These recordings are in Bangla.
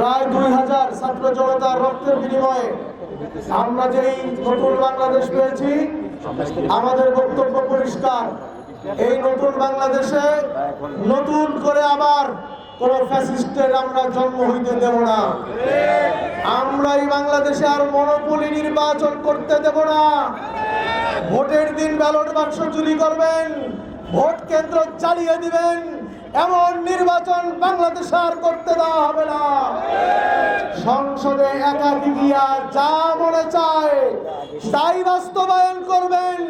প্রায় দুই হাজার ছাত্র জনতার রক্তের বিনিময়ে আমরা যেই নতুন বাংলাদেশ পেয়েছি, আমাদের বক্তব্য পরিষ্কার। এই নতুন বাংলাদেশে নতুন করে আবার কোন ফ্যাসিস্টের আমরা জন্ম হইতে দেব না। আমরা এই বাংলাদেশে আর মনোপলি নির্বাচন করতে দেব না। ভোটের দিন ব্যালট বাক্স চুরি করবেন, ভোট কেন্দ্র চালিয়ে দিবেন, এমন নির্বাচন বাংলাদেশে আর করতে দেওয়া হবে না। সংসদে গিয়া যা মনে চায়, তাই বাস্তবায়ন করবেন।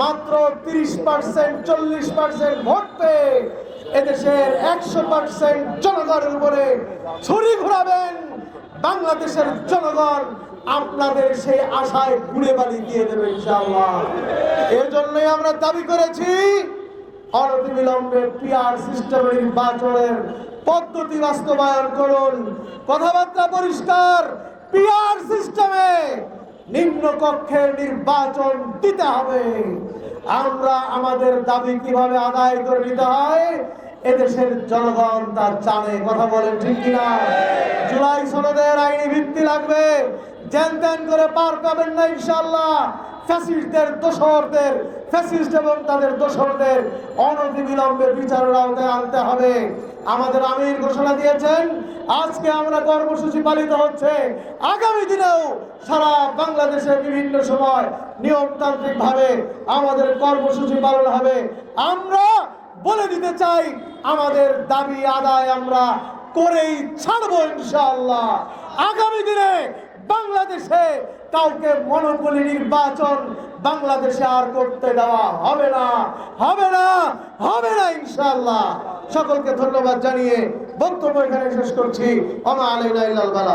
মাত্র তিরিশ পার্সেন্ট, চল্লিশ পার্সেন্ট ভোট পেয়ে এদেশের একশো পার্সেন্ট জনগণের উপরে ছুরি ঘুরাবেন। বাংলাদেশের জনগণ আপনাদের সেই আশায় ঘুরে বালি দিয়ে দেবে এর জন্যই আমরা দাবি করেছি অনতিবিলম্বে পিআর সিস্টেমের নির্বাচনের পদ্ধতি বাস্তবায়ন করুন। কথাবার্তা পরিষ্কার পিয়ার সিস্টেমে নিম্ন কক্ষের নির্বাচন দিতে হবে। আমরা আমাদের দাবি কীভাবে আদায় করে নিতে হয়? এদেশের জনগণ তার জানে কথা বলেন, ঠিক কিনা? জুলাই সনদের আইনি ভিত্তি লাগবে। জ্যান করে পার পাবেন না ইনশাল্লাহ ফ্যাসিস্টদের দোসরদের ফ্যাসিস্ট এবং তাদের দোসরদের অনতিবিলম্বে বিচারের আওতায় আনতে হবে। আমাদের আমির ঘোষণা দিয়েছেন, আজকে আমরা কর্মসূচি পালিত হচ্ছে। আগামী দিনেও সারা বাংলাদেশের বিভিন্ন সময় নিয়মতান্ত্রিক ভাবে আমাদের কর্মসূচি পালন হবে। আমরা দিতে চাই, আমাদের দাবি আদায় আমরা করেই ছাড়বো ইনশাআল্লাহ। আগামী দিনে বাংলাদেশে কাউকে মনোপলি নির্বাচন বাংলাদেশে আর করতে দেওয়া হবে না হবে না হবে না ইনশাআল্লাহ। সকলকে ধন্যবাদ জানিয়ে বক্তব্য এখানে শেষ করছি। আমা আলাইনা ইল্লাল বালা।